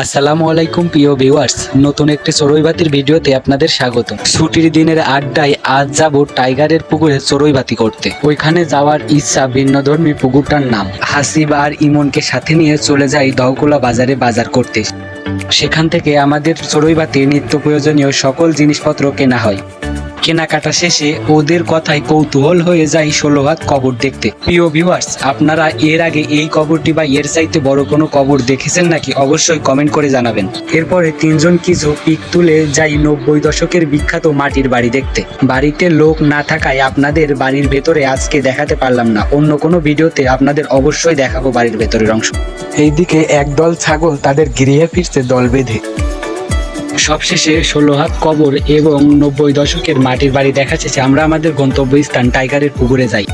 আসসালামু আলাইকুম, প্রিয় ভিউয়ার্স নতুন একটি চড়ুইবাতির ভিডিওতে আপনাদের স্বাগত ছুটির দিনের আড্ডায় আজ যাব টাইগারের পুকুরে চড়ুইবাতি করতে। ওইখানে যাওয়ার ইচ্ছা ভিন্নধর্মী পুকুরটার নাম। হাসিব আর ইমনকে সাথে নিয়ে চলে যাই দহকুলা বাজারে বাজার করতে। সেখান থেকে আমাদের চড়ুইবাতি নিত্য প্রয়োজনীয় সকল জিনিসপত্র কেনা হয়। কেনাকাটা শেষে ওদের কথায় কৌতূহল হয়ে যায় ষোলো হাত কবর দেখতে। প্রিয় ভিউয়ার্স আপনারা এর আগে এই কবরটি বা এর চাইতে বড় কোনো কবর দেখেছেন নাকি অবশ্যই কমেন্ট করে জানাবেন। এরপরে তিনজন কিছু পিক তুলে যাই নব্বই দশকের বিখ্যাত মাটির বাড়ি দেখতে। বাড়িতে লোক না থাকায় আপনাদের বাড়ির ভেতরে আজকে দেখাতে পারলাম না। অন্য কোনো ভিডিওতে আপনাদের অবশ্যই দেখাবো বাড়ির ভেতরের অংশ। এইদিকে একদল ছাগল তাদের গৃহে ফিরছে দল বেঁধে। সবশেষে ষোলো হাত কবর এবং নব্বই দশকের মাটির বাড়ি দেখা শেষে আমরা আমাদের গন্তব্য গন্তব্যস্থান টাইগারের পুকুরে যাই।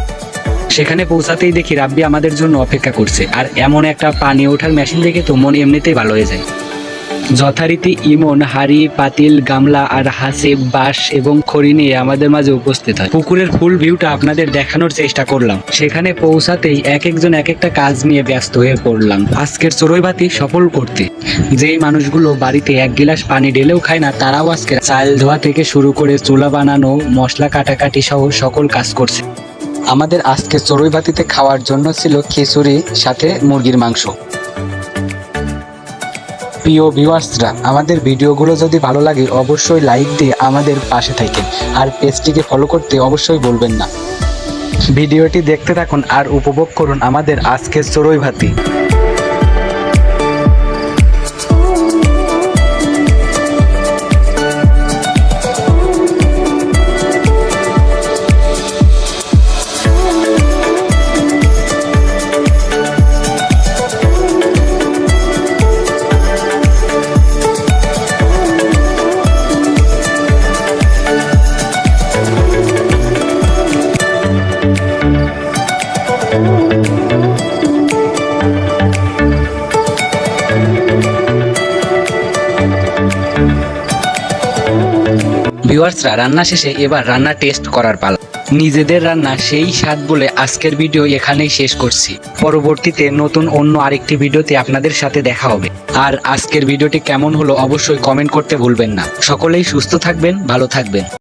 সেখানে পৌঁছাতেই দেখি রাব্বি আমাদের জন্য অপেক্ষা করছে। আর এমন একটা পানি ওঠার মেশিন দেখে তো মন এমনিতেই ভালো হয়ে যায়। যথারীতি ইমন, হাড়ি, পাতিল, গামলা আর হাসে, বাঁশ এবং খড়ি নিয়ে আমাদের মাঝে উপস্থিত হয়। পুকুরের ফুল ভিউটা আপনাদের দেখানোর চেষ্টা করলাম। সেখানে পৌঁছাতেই এক একজন এক একটা কাজ নিয়ে ব্যস্ত হয়ে পড়লাম। আজকের চড়ুইবাতি সফল করতে। যেই মানুষগুলো বাড়িতে এক গিলাস পানি ঢেলেও খায় না, তারাও আজকে চাল ধোয়া থেকে শুরু করে চুলা বানানো, মশলা কাটাকাটি সহ সকল কাজ করছে। আমাদের আজকে চড়ুইবাতিতে খাওয়ার জন্য ছিল খিচুড়ি, সাথে মুরগির মাংস। প্রিয় ভিউয়ার্সরা, আমাদের ভিডিওগুলো যদি ভালো লাগে, অবশ্যই লাইক দিয়ে আমাদের পাশে থাকেন। আর পেজটিকে ফলো করতে অবশ্যই বলবেন না। ভিডিওটি দেখতে থাকুন আর উপভোগ করুন আমাদের আজকের চড়ুই ভাতি। ভিউয়ার্সরা রান্না শেষে এবার রান্না টেস্ট করার পালা। নিজেদের রান্না সেই স্বাদ বলে আজকের ভিডিও এখানেই শেষ করছি। পরবর্তীতে নতুন অন্য আরেকটি ভিডিওতে আপনাদের সাথে দেখা হবে। আর আজকের ভিডিওটি কেমন হলো অবশ্যই কমেন্ট করতে ভুলবেন না। সকলেই সুস্থ থাকবেন, ভালো থাকবেন।